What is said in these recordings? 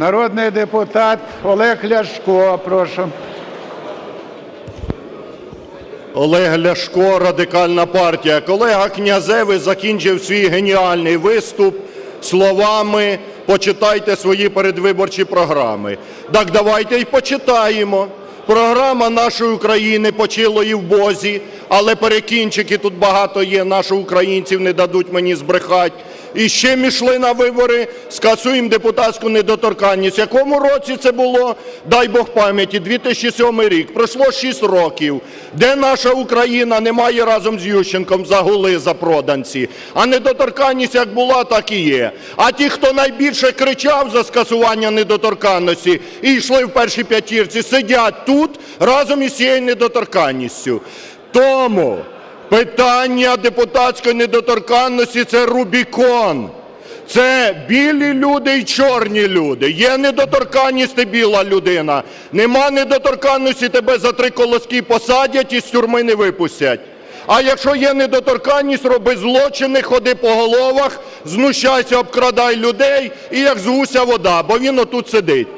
Народний депутат Олег Ляшко, прошу. Олег Ляшко, Радикальна партія. Колега Князевич закінчив свій геніальний виступ словами «почитайте свої передвиборчі програми». Так давайте й почитаємо. Програма нашої України почилої в Бозі, але перекінчики тут багато є, наших українців не дадуть мені збрехати. І ще ми йшли на вибори, скасуємо депутатську недоторканність. В якому році це було? Дай Бог пам'яті, 2007 рік. Пройшло 6 років. Де наша Україна? Немає разом з Ющенком загули запроданці. А недоторканність як була, так і є. А ті, хто найбільше кричав за скасування недоторканності і йшли в першій п'ятірці, сидять тут разом із цією недоторканністю. Тому питання депутатської недоторканності – це Рубікон. Це білі люди і чорні люди. Є недоторканність, ти біла людина. Нема недоторканності, тебе за три колоски посадять і з тюрми не випустять. А якщо є недоторканність, роби злочини, ходи по головах, знущайся, обкрадай людей і як з гуся вода, бо він отут сидить.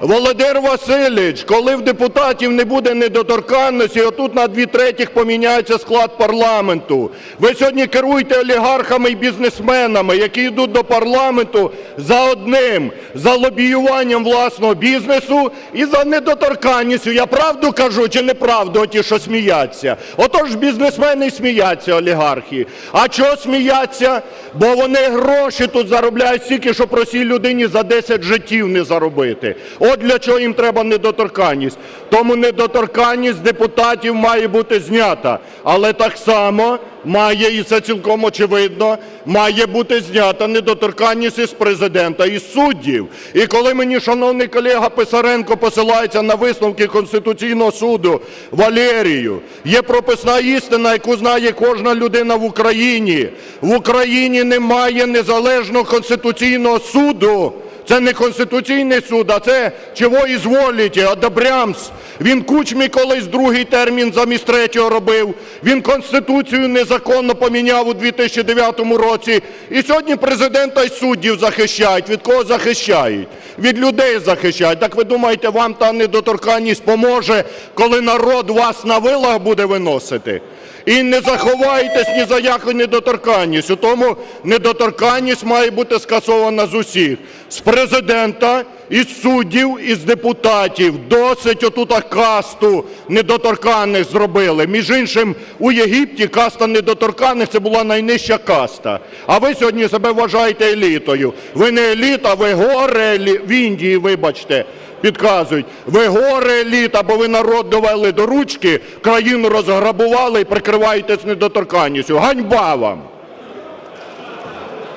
Володимир Васильович, коли в депутатів не буде недоторканності, отут на дві третіх поміняється склад парламенту. Ви сьогодні керуєте олігархами і бізнесменами, які йдуть до парламенту за одним – за лобіюванням власного бізнесу і за недоторканністю. Я правду кажу чи неправду, оті, що сміяться? Отож бізнесмени й сміяться, олігархи. А чого сміяться? Бо вони гроші тут заробляють стільки, що простій людині за 10 життів не заробити. От для чого їм треба недоторканність. Тому недоторканність депутатів має бути знята. Але так само має, і це цілком очевидно, має бути знята недоторканність із президента, і з суддів. І коли мені шановний колега Писаренко посилається на висновки Конституційного суду Валерію, є прописна істина, яку знає кожна людина в Україні. В Україні немає незалежного Конституційного суду. Це не Конституційний суд, а це чого ізволите, одобрямс. Він Кучмі колись другий термін замість третього робив. Він Конституцію незаконно поміняв у 2009 році. І сьогодні президента і суддів захищають. Від кого захищають? Від людей захищають. Так ви думаєте, вам та недоторканність поможе, коли народ вас на вилах буде виносити? І не заховаєтесь ні за яку недоторканність. Тому недоторканність має бути скасована з усіх. З президента, із суддів, із депутатів. Досить отута касту недоторканних зробили. Між іншим, у Єгипті каста недоторканних – це була найнижча каста. А ви сьогодні себе вважаєте елітою. Ви не еліта, ви горе в Індії, вибачте підказують. Ви горе еліта, бо ви народ довели до ручки, країну розграбували і прикриваєтесь недоторканністю. Ганьба вам!